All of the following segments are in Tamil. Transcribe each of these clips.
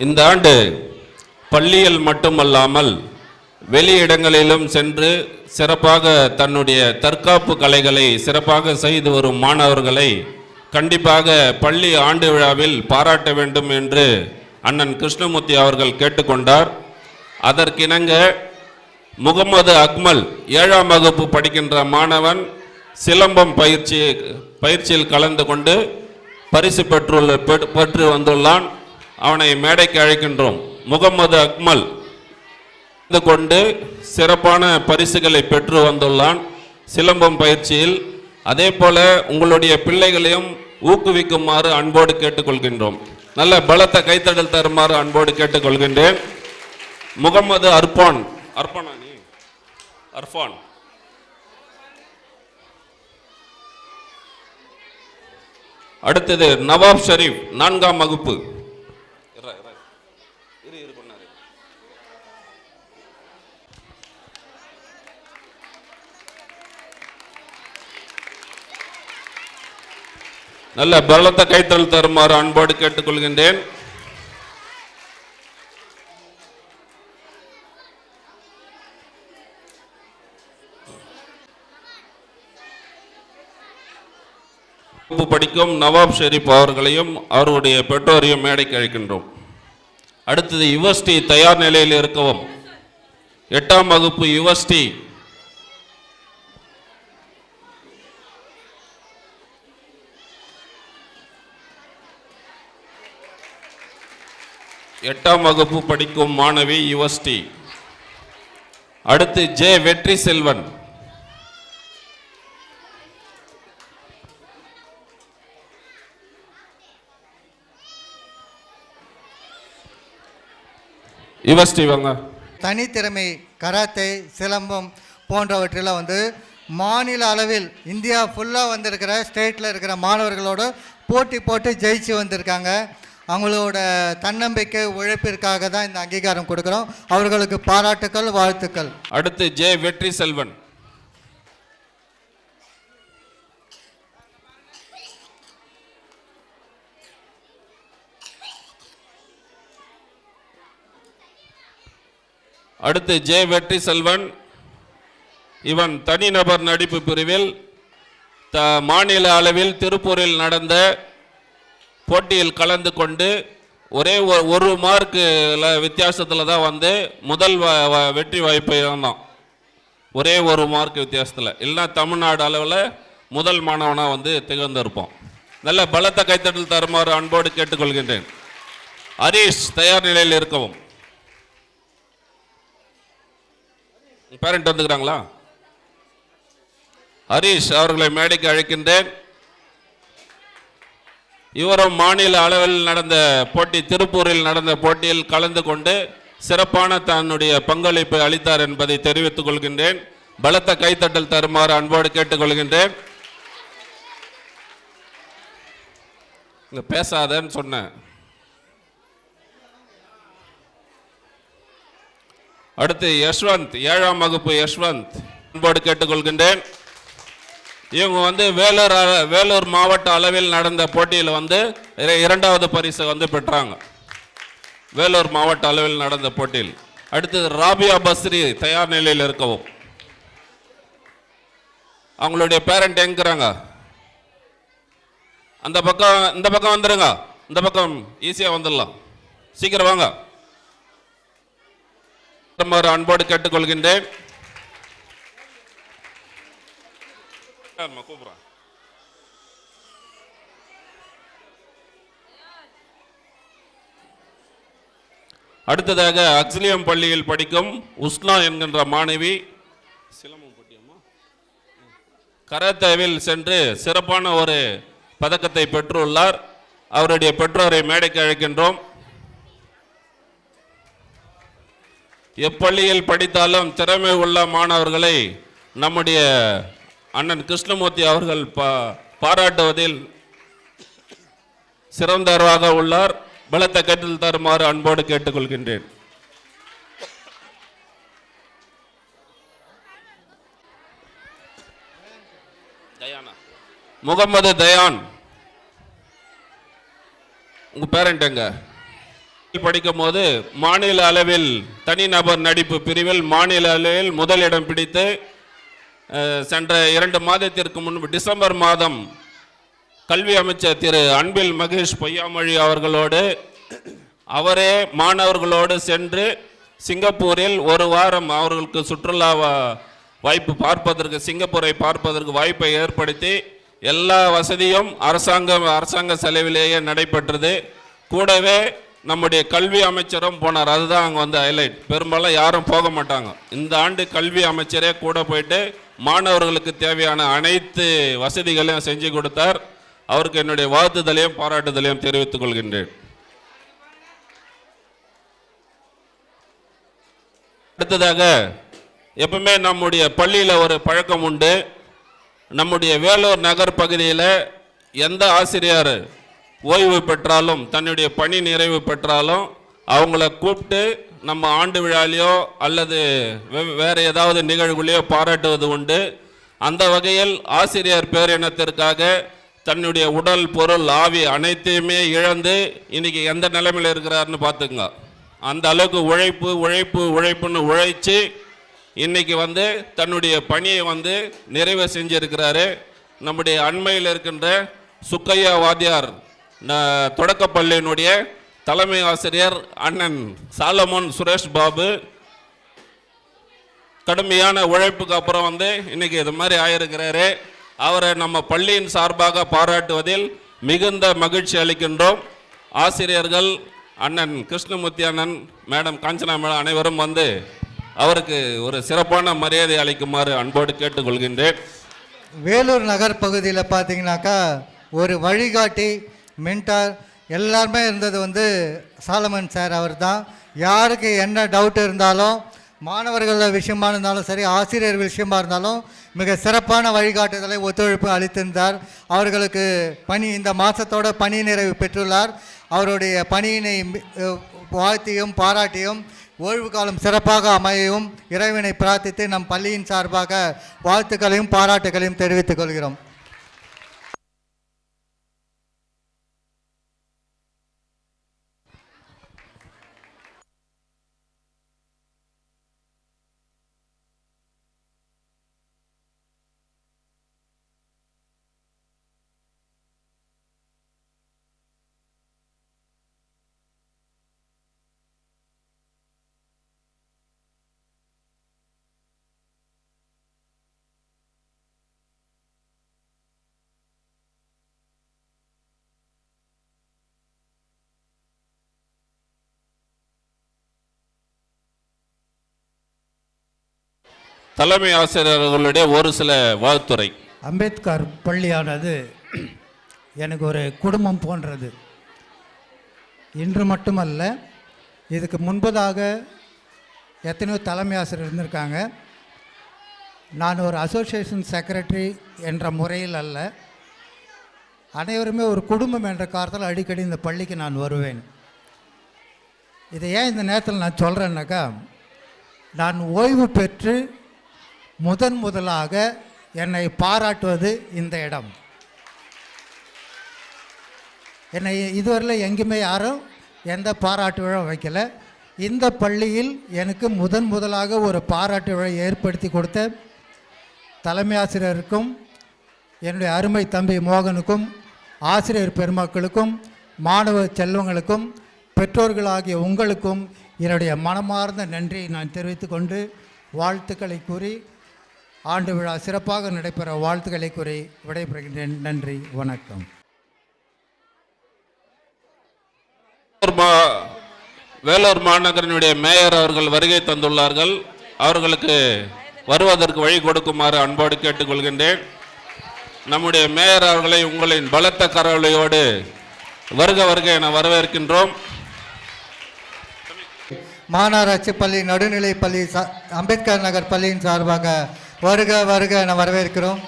இந்த ஆண்டு பள்ளியில் மட்டுமல்லாமல் வெளி இடங்களிலும் சென்று சிறப்பாக தன்னுடைய தற்காப்பு கலைகளை சிறப்பாக செய்து வரும் மாணவர்களை கண்டிப்பாக பள்ளி ஆண்டு விழாவில் பாராட்ட வேண்டும் என்று அண்ணன் கிருஷ்ணமூர்த்தி அவர்கள் கேட்டுக்கொண்டார். அதற்கிணங்க முகமது அக்மல் ஏழாம் வகுப்பு படிக்கின்ற மாணவன் சிலம்பம் பயிற்சி பயிற்சியில் கலந்து கொண்டு பரிசு பெற்றுள்ள பெற்று- பெற்று வந்துள்ளான். அவனை மேடைக்கு அழைக்கின்றோம். முகமது அக்மல். கலந்து கொண்டு சிறப்பான பரிசுகளை பெற்று வந்துள்ளான். சிலம்பம் பயிற்சியில். அதே போல உங்களுடைய பிள்ளைகளையும் ஊக்குவிக்குமாறு அன்போடு கேட்டுக்கொள்கின்றோம். நல்ல பலத்த கைத்தடல் தருமாறு அன்போடு கேட்டுக்கொள்கின்றேன். முகமது அர்பான். அர்பானா நீ அர்ஃபான் அடுத்தது நவாப் ஷரீப். நான்காம் வகுப்பு. நல்ல பலத்த கைத்தல் தருமாறு அன்போடு கேட்டுக்கொள்கின்றேன். படிக்கும் நவாப் ஷெரீப் அவர்களையும் அவருடைய பெற்றோரையும் மேடைக்கு அழைக்கின்றோம். அடுத்தது யுவஸ்டி தயார் நிலையில் இருக்கவும் எட்டாம் வகுப்பு யுவஸ்டி எட்டாம் வகுப்பு படிக்கும் மாணவி யுவஸ்டி அடுத்து ஜே வெற்றி செல்வன் யுவஸ்டி வாங்க. தனித்திறமை கராத்தே சிலம்பம் போன்றவற்றில் வந்து மாநில அளவில் இந்தியா ஃபுல்லாக வந்திருக்கிற ஸ்டேட்டில் இருக்கிற மாணவர்களோட போட்டி போட்டு ஜெயிச்சு வந்திருக்காங்க. அவங்களோட தன்னம்பிக்கை உழைப்பிற்காக தான் இந்த அங்கீகாரம் கொடுக்குறோம். அவர்களுக்கு பாராட்டுக்கள் வாழ்த்துக்கள். அடுத்து ஜே வெற்றி செல்வன் அடுத்து ஜே வெற்றி செல்வன் இவன் தனிநபர் நடிப்பு பிரிவில் த மாநில அளவில் திருப்பூரில் நடந்த போட்டியில் கலந்து கொண்டு ஒரே ஒரு- ஒரு மார்க்கு வித்தியாசத்தில் தான் வந்து முதல் வ- வெற்றி வாய்ப்பு இழந்தான் ஒரே ஒரு மார்க் வித்தியாசத்தில். இல்லைன்னா தமிழ்நாடு அளவில் முதல் மாணவனாக வந்து திகழ்ந்திருப்போம். நல்ல பலத்த கைத்தட்டல் தருமாறு அன்போடு கேட்டுக்கொள்கின்றேன். ஹரீஷ் தயார் நிலையில் இருக்கவும். பேரண்ட் வந்துக்கிறாங்களா? ஹரீஷ் அவர்களை மேடைக்கு அழைக்கின்றேன். இவரும் மாநில அளவில் நடந்த போட்டி திருப்பூரில் நடந்த போட்டியில் கலந்து கொண்டு சிறப்பான தன்னுடைய பங்களிப்பை அளித்தார் என்பதை தெரிவித்துக் கொள்கின்றேன். பலத்த கைத்தட்டல் தருமாறு அன்போடு கேட்டுக்கொள்கின்றேன். பேசாதன்னு சொன்னேன். அடுத்து யஷ்வந்த் ஏழாம் வகுப்பு யஷ்வந்த். அன்போடு கேட்டுக்கொள்கின்றேன். இவங்க வந்து வேலூர் வேலூர் மாவட்ட அளவில் நடந்த போட்டியில் வந்து இரண்டாவது பரிசை வந்து பெற்றாங்க. வேலூர் மாவட்ட அளவில் நடந்த போட்டியில். அடுத்தது ராபியா பஸ்ரி தயார் நிலையில் இருக்கவும். அவங்களுடைய பேரண்ட் எங்கிறாங்க? அந்த பக்கம் இந்த பக்கம் வந்துருங்க. இந்த பக்கம் ஈஸியாக வந்துடலாம். சீக்கிரம் வாங்க. ஒரு அன்போடு கேட்டுக்கொள்கின்றேன். யாரும்மா கூப்பிட்றேன் அடுத்ததாக அக்ஸலியம் பள்ளியில் படிக்கும் உஸ்னா என்கின்ற மாணவி கராத்தேவில் சென்று சிறப்பான ஒரு பதக்கத்தை பெற்றுள்ளார். அவருடைய பெற்றோரை மேடைக்கு அழைக்கின்றோம். எப்பள்ளியில் படித்தாலும் திறமை உள்ள மாணவர்களை நம்முடைய அண்ணன் கிருஷ்ணமூர்த்தி அவர்கள் பா பாராட்டுவதில் சிறந்தவராக உள்ளார். பலத்த கட்டில் தருமாறு அன்போடு கேட்டுக்கொள்கின்றேன். முகமது தயான். உங்க பேரண்ட் எங்க? படிக்கும்போது மாநில அளவில் தனிநபர் நடிப்பு பிரிவில் மாநில அளவில் முதலிடம் பிடித்து சென்ற இரண்டு மாதத்திற்கு முன்பு டிசம்பர் மாதம் கல்வி அமைச்சர் திரு அன்பில் மகேஷ் பொய்யாமொழி அவர்களோடு அவரே மாணவர்களோடு சென்று சிங்கப்பூரில் ஒரு வாரம் அவர்களுக்கு சுற்றுலா வாய்ப்பு பார்ப்பதற்கு சிங்கப்பூரை பார்ப்பதற்கு வாய்ப்பை ஏற்படுத்தி எல்லா வசதியும் அரசாங்க அரசாங்க செலவிலேயே நடைபெற்றது. கூடவே நம்முடைய கல்வி அமைச்சரும் போனார். அதுதான் அங்கே வந்து ஹைலைட் பெரும்பாலும் யாரும் போக மாட்டாங்க. இந்த ஆண்டு கல்வி அமைச்சரே கூட போயிட்டு மாணவர்களுக்கு தேவையான அனைத்து வசதிகளையும் செஞ்சு கொடுத்தார். அவருக்கு என்னுடைய வாழ்த்துதலையும் பாராட்டுதலையும் தெரிவித்துக் கொள்கின்றேன். அடுத்ததாக எப்பவுமே நம்முடைய பள்ளியில் ஒரு பழக்கம் உண்டு. நம்முடைய வேலூர் நகர் பகுதியில் எந்த ஆசிரியர் ஓய்வு பெற்றாலும் தன்னுடைய பணி நிறைவு பெற்றாலும் அவங்கள கூப்பிட்டு நம்ம ஆண்டு விழாலையோ அல்லது வே- வேற ஏதாவது நிகழ்வுலையோ பாராட்டுவது உண்டு. அந்த வகையில் ஆசிரியர் பேரினத்திற்காக தன்னுடைய உடல் பொருள் ஆவி அனைத்தையுமே இழந்து இன்னைக்கு எந்த நிலைமையில் இருக்கிறாருன்னு பார்த்துங்க அந்த அளவுக்கு உழைப்பு உழைப்பு உழைப்புன்னு உழைச்சி இன்னைக்கு வந்து தன்னுடைய பணியை வந்து நிறைவு செஞ்சிருக்கிறாரு. நம்முடைய அண்மையில் இருக்கின்ற சுக்கையா வாத்தியார் தொடக்கப்பள்ளியினுடைய தலைமை ஆசிரியர் அண்ணன் சாலமோன் சுரேஷ் பாபு. கடுமையான உழைப்புக்கு அப்புறம் வந்து இன்னைக்கு இது மாதிரி ஆயிருக்கிறாரு. அவரை நம்ம பள்ளியின் சார்பாக பாராட்டுவதில் மிகுந்த மகிழ்ச்சி அளிக்கின்றோம். ஆசிரியர்கள் அண்ணன் கிருஷ்ணமூர்த்தி அண்ணன் மேடம் காஞ்சனா மேடம் அனைவரும் வந்து அவருக்கு ஒரு சிறப்பான மரியாதை அளிக்குமாறு அன்போடு கேட்டுக்கொள்கின்றேன். வேலூர் நகர் பகுதியில் பார்த்தீங்கன்னாக்கா ஒரு வழிகாட்டி மென்டார் எல்லாருமே இருந்தது வந்து சாலமன் சார் அவர் தான் யாருக்கு என்ன டவுட் இருந்தாலும் மாணவர்கள் விஷயமா இருந்தாலும் சரி ஆசிரியர் விஷயமா இருந்தாலும் மிக சிறப்பான வழிகாட்டுதலை ஒத்துழைப்பு அளித்திருந்தார். அவர்களுக்கு பணி இந்த மாதத்தோட பணி நிறைவு பெற்றுள்ளார். அவருடைய பணியினை வாழ்த்தியும் பாராட்டியும் ஓய்வு காலம் சிறப்பாக அமையவும் இறைவனை பிரார்த்தித்து நம் பள்ளியின் சார்பாக வாழ்த்துக்களையும் பாராட்டுகளையும் தெரிவித்துக் கொள்கிறோம். தலைமை ஆசிரியர்களுடைய ஒரு சில வாழ்த்துறை. அம்பேத்கர் பள்ளியானது எனக்கு ஒரு குடும்பம் போன்றது. இன்று மட்டுமல்ல இதுக்கு முன்பதாக எத்தனையோ தலைமை ஆசிரியர் இருந்திருக்காங்க. நான் ஒரு அசோசியேஷன் செக்ரட்டரி என்ற முறையில் அல்ல அனைவருமே ஒரு குடும்பம் என்ற காரணத்தால் அடிக்கடி இந்த பள்ளிக்கு நான் வருவேன். இதை ஏன் இந்த நேரத்தில் நான் சொல்கிறேன்னாக்கா நான் ஓய்வு பெற்று முதன் முதலாக என்னை பாராட்டுவது இந்த இடம். என்னை இதுவரையில் எங்கேயுமே யாரும் எந்த பாராட்டு விழா வைக்கல. இந்த பள்ளியில் எனக்கு முதன் முதலாக ஒரு பாராட்டு விழா ஏற்படுத்தி கொடுத்த தலைமை ஆசிரியருக்கும் என்னுடைய அருமை தம்பி மோகனுக்கும் ஆசிரியர் பெருமக்களுக்கும் மாணவ செல்வங்களுக்கும் பெற்றோர்களாகிய உங்களுக்கும் என்னுடைய மனமார்ந்த நன்றியை நான் தெரிவித்து கொண்டு வாழ்த்துக்களை கூறி ஆண்டு விழா சிறப்பாக நடைபெற வாழ்த்துக்களை கூறி விடைபெறுகின்றேன். நன்றி வணக்கம். வேலூர் மாநகரினுடைய மேயர் அவர்கள் வருகை தந்துள்ளார்கள். அவர்களுக்கு வருவதற்கு வழி கொடுக்குமாறு அன்போடு கேட்டுக்கொள்கின்றேன். நம்முடைய மேயர் அவர்களை உங்களின் பலத்த கரவலையோடு வருக வருக என வரவேற்கின்றோம். மாநகராட்சி பள்ளி நடுநிலைப் பள்ளி சா அம்பேத்கர் நகர் பள்ளியின் சார்பாக வருக வருக என வரவேற்கிறோம்.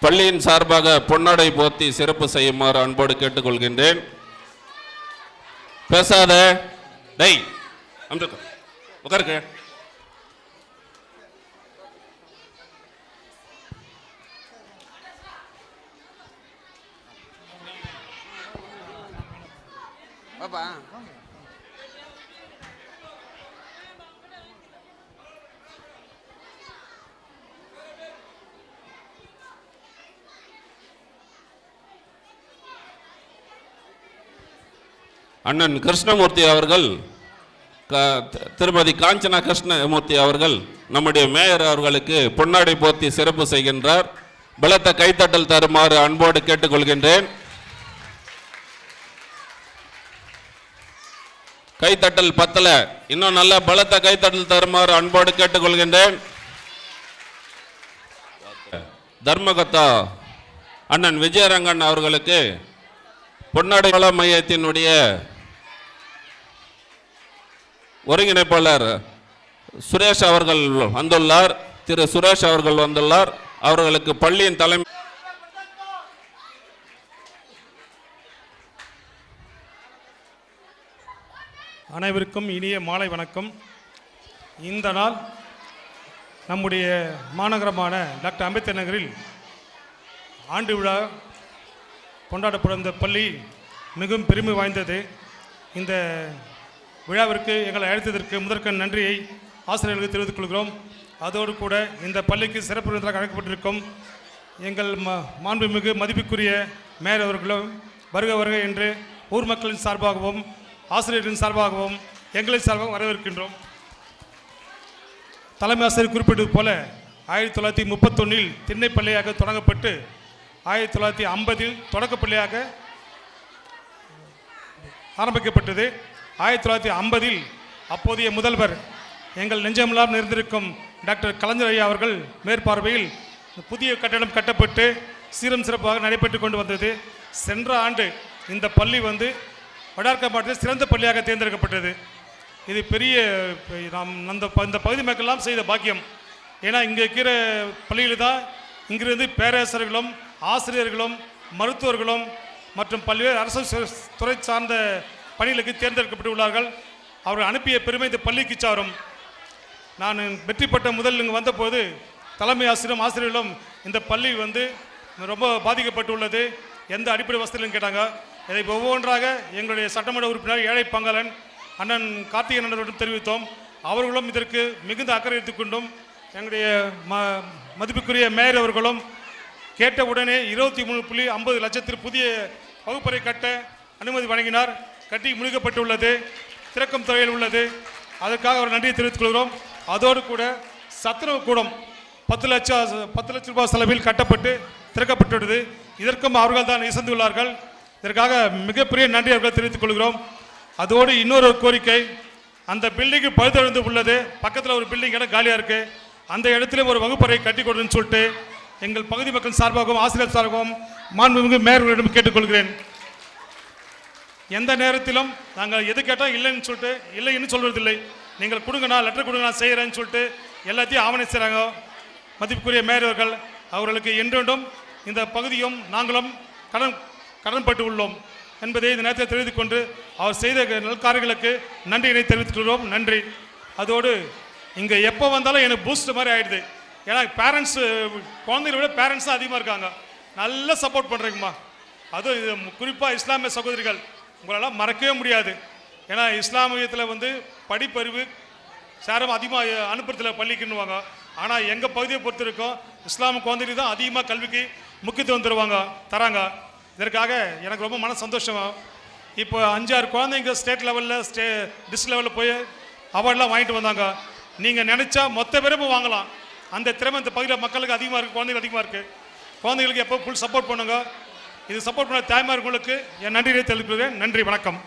பள்ளியின் சார்பாக பொன்னாடை போத்தி சிறப்பு செய்யுமாறு அன்போடு கேட்டுக்கொள்கின்றேன். பேசாத டெய் அம்சத்து, உட்காருக்கு அண்ணன் கிருஷ்ணமூர்த்தி அவர்கள் க- திருமதி காஞ்சனா கிருஷ்ணமூர்த்தி அவர்கள் நம்முடைய மேயர் அவர்களுக்கு பொன்னாடை போர்த்தி சிறப்பு செய்கின்றார். பலத்த கைத்தட்டல் தருமாறு அன்போடு கேட்டுக்கொள்கின்றேன். கைத்தட்டல் பத்தல. இன்னும் நல்ல பலத்த கைத்தட்டல் தருமாறு அன்போடு கேட்டுக்கொள்கின்றேன். தர்மகத்தா அண்ணன் விஜயரங்கன் அவர்களுக்கு பொன்னாடை வள மையத்தினுடைய ஒருங்கிணைப்பாளர் சுரேஷ் அவர்கள் வந்துள்ளார். திரு சுரேஷ் அவர்கள் வந்துள்ளார். அவர்களுக்கு பள்ளியின் தலைமை அனைவருக்கும் இனிய மாலை வணக்கம். இந்த நாள் நம்முடைய மாநகரமான டாக்டர் அம்பேத்கர் நகரில் ஆண்டு விழா கொண்டாடப்படும் இந்த பள்ளி மிகவும் பெருமை வாய்ந்தது. இந்த விழாவிற்கு எங்களை அழைத்ததற்கு முதற்கண் நன்றியை ஆசிரியர்களுக்கு தெரிவித்துக் கொள்கிறோம். அதோடு கூட இந்த பள்ளிக்கு சிறப்பு விருந்தாக அழைக்கப்பட்டிருக்கும் எங்கள் ம மாண்புமிகு மதிப்புக்குரிய மேயர் அவர்களும் வருக வருக என்று ஊர் மக்களின் சார்பாகவும் ஆசிரியர்களின் சார்பாகவும் எங்களின் சார்பாகவும் வரவேற்கின்றோம். தலைமை ஆசிரியர் குறிப்பிட்டது போல ஆயிரத்தி தொள்ளாயிரத்தி முப்பத்தொன்னில் திண்ணைப்பள்ளியாக தொடங்கப்பட்டு ஆயிரத்தி தொள்ளாயிரத்தி ஐம்பதில் தொடக்கப்பள்ளியாக ஆரம்பிக்கப்பட்டது. ஆயிரத்தி தொள்ளாயிரத்தி ஐம்பதில் அப்போதைய முதல்வர் எங்கள் நெஞ்சமெல்லாம் நிறைந்திருக்கும் டாக்டர் கலைஞர் ஐயா அவர்கள் மேற்பார்வையில் புதிய கட்டடம் கட்டப்பட்டு சீரம் சிறப்பாக நடைபெற்று கொண்டு வந்தது. சென்ற ஆண்டு இந்த பள்ளி வந்து வடார்க்க மாவட்டத்தில் சிறந்த பள்ளியாக தேர்ந்தெடுக்கப்பட்டது. இது பெரிய நாம் அந்த இந்த பகுதி மக்கள்லாம் செய்த பாக்கியம். ஏன்னா இங்கே இருக்கிற பள்ளியில் தான் இங்கிருந்து பேராசிரியர்களும் ஆசிரியர்களும் மருத்துவர்களும் மற்றும் பல்வேறு அரசு துறை சார்ந்த பணிகளுக்கு தேர்ந்தெடுக்கப்பட்டுள்ளார்கள். அவர்கள் அனுப்பிய பெருமை இந்த பள்ளிக்கு சாரும். நான் வெற்றி பெற்ற முதல் இங்கு வந்தபோது தலைமை ஆசிரியரும் ஆசிரியர்களும் இந்த பள்ளி வந்து ரொம்ப பாதிக்கப்பட்டுள்ளது. எந்த அடிப்படை வசதியிலும் கேட்டாங்க. இதை ஒவ்வொன்றாக எங்களுடைய சட்டமன்ற உறுப்பினர் ஏழை பங்காளன் அண்ணன் கார்த்திகை அண்ணனிடம் தெரிவித்தோம். அவர்களும் இதற்கு மிகுந்த அக்கறை எடுத்துக்கொண்டும் எங்களுடைய ம மதிப்புக்குரிய மேயர் அவர்களும் கேட்ட உடனே இருபத்தி மூணு புள்ளி ஐம்பது லட்சத்தில் புதிய வகுப்பறை கட்ட அனுமதி வழங்கினார். கட்டி முடிக்கப்பட்டுள்ளது திறக்கும் துறையில் உள்ளது. அதற்காக அவர் நன்றியை தெரிவித்துக் கொள்கிறோம். அதோடு கூட சத்துணவு கூடம் பத்து லட்சம் பத்து லட்சம் ரூபாய் செலவில் கட்டப்பட்டு திறக்கப்பட்டுள்ளது. இதற்கும் அவர்கள் தான் இசந்துள்ளார்கள் இதற்காக மிகப்பெரிய நன்றி அவர்கள் தெரிவித்துக் கொள்கிறோம். அதோடு இன்னொரு கோரிக்கை அந்த பில்டிங்கு பழுதடைந்து உள்ளது. பக்கத்தில் ஒரு பில்டிங் இடம் காலியாக இருக்குது அந்த இடத்துல ஒரு வகுப்பறை கட்டி கொடுன்னு சொல்லிட்டு எங்கள் பகுதி மக்கள் சார்பாகவும் ஆசிரியர் சார்பாகவும் மாண்புமிகு மேயர்களிடம் கேட்டுக்கொள்கிறேன். எந்த நேரத்திலும் நாங்கள் எது கேட்டால் இல்லைன்னு சொல்லிட்டு இல்லைன்னு சொல்வதில்லை நீங்கள் கொடுங்க நான் லெட்டர் கொடுங்க நான் செய்கிறேன்னு சொல்லிட்டு எல்லாத்தையும் ஆவணை செய்கிறாங்க மதிப்புக்குரிய மேயர்கள் அவர்களுக்கு என்றென்றும் இந்த பகுதியும் நாங்களும் கடன் கடன்பட்டு உள்ளோம் என்பதை இந்த நேரத்தில் தெரிவித்துக் கொண்டு அவர் செய்த நல்காரர்களுக்கு நன்றியினை தெரிவித்துக்கொள்வோம் நன்றி. அதோடு இங்கே எப்போ வந்தாலும் எனக்கு பூஸ்ட் மாதிரி ஆகிடுது ஏன்னா பேரண்ட்ஸு குழந்தைகளை விட பேரண்ட்ஸ் தான் அதிகமாக இருக்காங்க. நல்லா சப்போர்ட் பண்ணுறீங்கம்மா அதுவும் குறிப்பாக இஸ்லாமிய சகோதரிகள். உங்களால் மறக்கவே முடியாது. ஏன்னா இஸ்லாமியத்தில் வந்து படிப்பறிவு சேரம் அதிகமாக அனுப்புறதில்ல பள்ளிக்குன்னுவாங்க. ஆனால் எங்கள் பகுதியை பொறுத்த வரைக்கும் இஸ்லாமிய தான் அதிகமாக கல்விக்கு முக்கியத்துவம் தருவாங்க தராங்க. இதற்காக எனக்கு ரொம்ப மன சந்தோஷம். இப்போ அஞ்சாறு குழந்தைங்க ஸ்டேட் லெவலில் ஸ்டே டிஸ்ட்ரிக் லெவலில் போய் அவார்ட்லாம் வாங்கிட்டு வந்தாங்க. நீங்கள் நினச்சா மொத்த பேரும் வாங்கலாம். அந்த திறமை இந்த பகுதியில் மக்களுக்கு அதிகமாக இருக்குது குழந்தைகள் அதிகமாக இருக்குது குழந்தைகளுக்கு எப்போ ஃபுல் சப்போர்ட் பண்ணுங்க. இது சப்போர்ட் பண்ண தாய்மார்களுக்கு என் நன்றியை தெரிவிக்கிறேன் நன்றி வணக்கம்.